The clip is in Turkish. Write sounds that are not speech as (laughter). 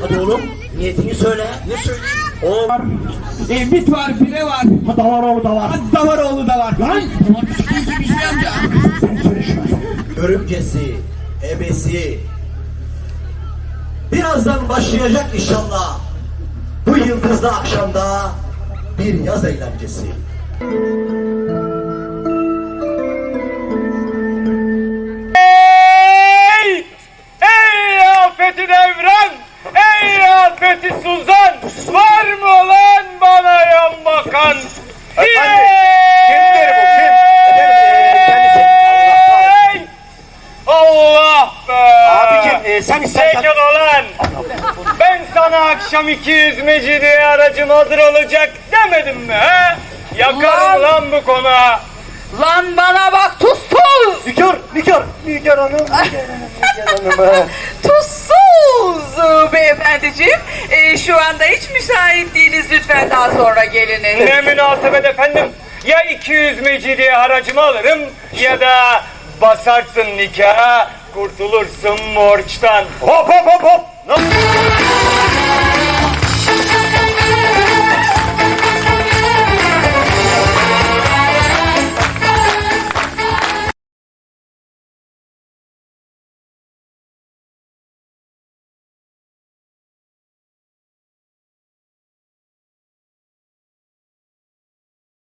Hadi oğlum niyetini söyle. Ne söyleyeyim? Oğlum. E, bit var, pire var. Ha Davaroğlu da var. Hadi Davaroğlu da var. Lan! Ulan üstünüzü Hüsnü amca. Sen söyle şunu. Görümcesi, ebesi. Birazdan başlayacak inşallah. Bu yıldızlı akşamda bir yaz eğlencesi. Afeti devran! Ey afeti suzan! Var mı lan bana yan bakan? Efendim, kimdir bu, kim? Efendim, kendisi. Ey! Allah be! Abicim e, sen istersen... Çekil ulan! Ben sana akşam 200 mecidiye aracım hazır olacak demedim mi he? Yakarım lan bu konağı! Lan bana bak tuzsuz! Likör, likör, likör hanım, likör hanım, likör hanım. (laughs) Tuzsuz beyefendiciğim. Ee, şu anda hiç müsait değiliz. Lütfen daha sonra geliniz. Ne münasebet efendim. Ya 200 mecidiye haracımı alırım ya da basarsın nikaha kurtulursun borçtan. Hop hop hop hop. Nasıl?